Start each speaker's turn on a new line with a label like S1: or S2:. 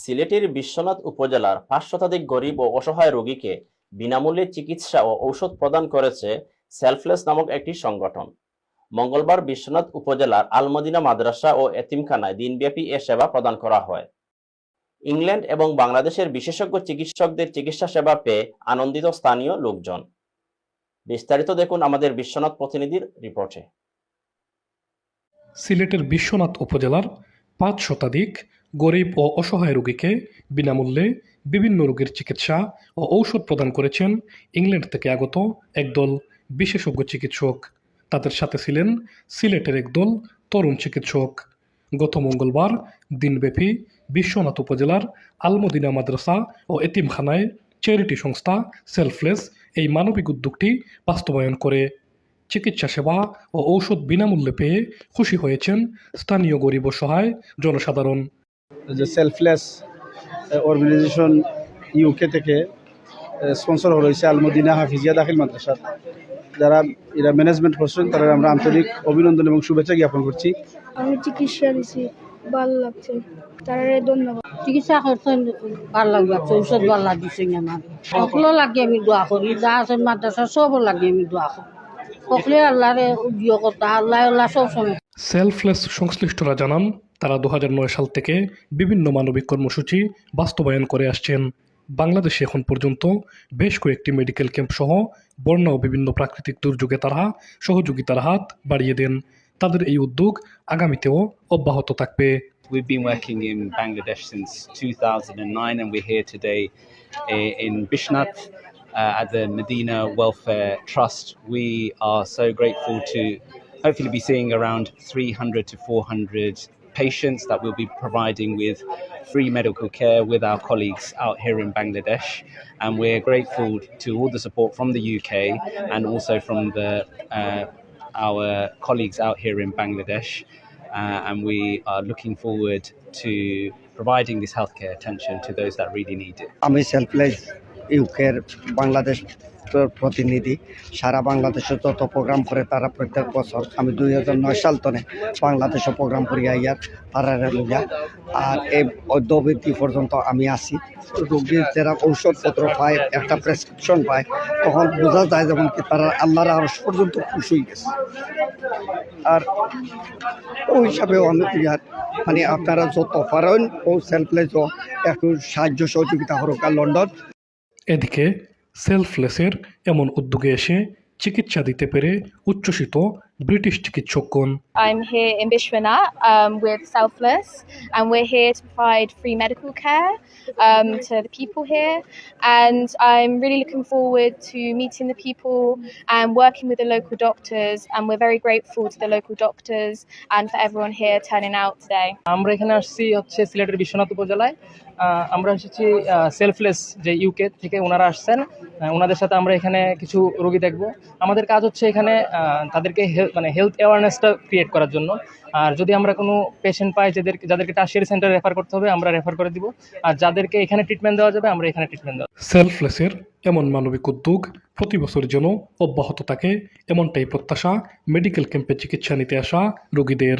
S1: সিলেটের বিশ্বনাথ উপজেলার পাঁচ শতাধিক গরিব ও অসহায় রোগীকে বিনামূল্যে চিকিৎসা ও ঔষধ প্রদান করেছে সেলফলেস নামক একটি সংগঠন। মঙ্গলবার বিশ্বনাথ উপজেলার আলমদিনা মাদ্রাসা ও এতিমখানায় দিনব্যাপী এ সেবা প্রদান করা হয়। ইংল্যান্ড এবং বাংলাদেশের বিশেষজ্ঞ চিকিৎসকদের চিকিৎসা সেবা পেয়ে আনন্দিত স্থানীয় লোকজন। বিস্তারিত দেখুন আমাদের বিশ্বনাথ প্রতিনিধির রিপোর্টে।
S2: সিলেটের বিশ্বনাথ উপজেলার পাঁচ শতাধিক গরিব ও অসহায় রোগীকে বিনামূল্যে বিভিন্ন রোগের চিকিৎসা ও ঔষধ প্রদান করেছেন ইংল্যান্ড থেকে আগত একদল বিশেষজ্ঞ চিকিৎসক। তাদের সাথে ছিলেন সিলেটের একদল তরুণ চিকিৎসক। গত মঙ্গলবার দিনব্যাপী বিশ্বনাথ উপজেলার আলমদিনা মাদ্রাসা ও এতিমখানায় চ্যারিটি সংস্থা সেলফলেস এই মানবিক উদ্যোগটি বাস্তবায়ন করে। চিকিৎসা সেবা ও ঔষধ বিনামূল্যে পেয়ে খুশি হয়েছেন স্থানীয় গরিব সহায় জনসাধারণ।
S3: যে সেলফলেস অর্গানাইজেশন ইউকে থেকে স্পন্সর রয়েছে আলমদিনা হাফিজিয়া দাখিল মাদ্রাসা যারা এরা ম্যানেজমেন্ট করছেন তারা আমরা আন্তরিক অভিনন্দন এবং শুভেচ্ছা জ্ঞাপন করছি।
S4: আমি চিকিৎসা দিছি ভালো লাগছে। তারা ধন্যবাদ।
S5: চিকিৎসা করছেন ভালো লাগবে ঔষধ ভালো লাগিছে আমার। সকলো লাগে আমি দোয়া করি যা আছে মাদ্রাসা সব লাগে আমি দোয়া করি। সকলে আল্লাহরে উদ্যোগ করতা আল্লাহ আল্লাহ সব সময়
S2: সেলফলেস সংশ্লিষ্টরা জানান তারা দু হাজার নয় সাল থেকে বিভিন্ন মানবিক কর্মসূচি বাস্তবায়ন করে আসছেন বাংলাদেশে এখন পর্যন্ত বেশ কয়েকটি মেডিকেল ক্যাম্প সহ বন্যা ও বিভিন্ন প্রাকৃতিক দুর্যোগে তারা সহযোগিতার হাত বাড়িয়ে দেন তাদের এই উদ্যোগ আগামীতেও অব্যাহত থাকবে
S6: We've been working in Bangladesh since 2009, and we're here today in Bishnath uh, at the Medina Welfare Trust. We are so grateful to hopefully be seeing around 300 to 400 patients that we'll be providing with free medical care with our colleagues out here in Bangladesh. And we're grateful to all the support from the UK and also from the uh, our colleagues out here in Bangladesh. Uh, and we are looking forward to providing this healthcare attention to those that really need it.
S7: I'm a selfless UK Bangladesh প্রতিনিধি। সারা বাংলাদেশে যত programme করে তারা প্রত্যেক বছর, আমি দুই হাজার নয় সাল তনে বাংলাদেশে প্রোগ্রাম করি আইয়ার তারা লইয়া। আর এই অদ্যবধি পর্যন্ত আমি আছি। রোগীর যারা ঔষধপত্র পায়, একটা প্রেসক্রিপশন পায়, তখন বোঝা যায় যেমন কি তারা আল্লাহর আরস পর্যন্ত খুশ হয়ে গেছে। আর ওই হিসাবেও আমি ইয়ার মানে আপনারা যত পারেন ও সেলফলেসও একটু সাহায্য সহযোগিতা আর লন্ডন।
S2: এদিকে সেলফলেসের এমন উদ্যোগে এসে চিকিৎসা দিতে পেরে উচ্ছ্বসিত ব্রিটিশ চিকিৎসকগণ
S8: I'm here in Bishwanath um, with Selfless, and we're here to provide free medical care um, to the people here. And I'm really looking forward to meeting the people and working with the local doctors. And we're very grateful to the local doctors and for everyone here turning out today.
S9: আমরা এখানে আসছি হচ্ছে সিলেটের বিশ্বনাথ উপজেলায় আহ, আমরা এসেছি selfless যে UK থেকে ওনারা আসছেন আহ, ওনাদের সাথে আমরা এখানে কিছু রোগী দেখব আমাদের কাজ হচ্ছে এখানে আহ, তাদেরকে হেল- মানে হেলথ অ্যাওয়ারনেসটা ক্রিয়েট করার জন্য। আর যদি আমরা কোনো পেশেন্ট পাই যাদের যাদেরকে টাশের সেন্টার রেফার করতে হবে, আমরা রেফার করে দিব। আর যাদেরকে এখানে ট্রিটমেন্ট দেওয়া যাবে, আমরা এখানে ট্রিটমেন্ট দেওয়া
S2: সেলফলেসের এমন মানবিক উদ্যোগ প্রতি বছর যেন অব্যাহত থাকে, এমনটাই প্রত্যাশা মেডিকেল ক্যাম্পে চিকিৎসা নিতে আসা রোগীদের।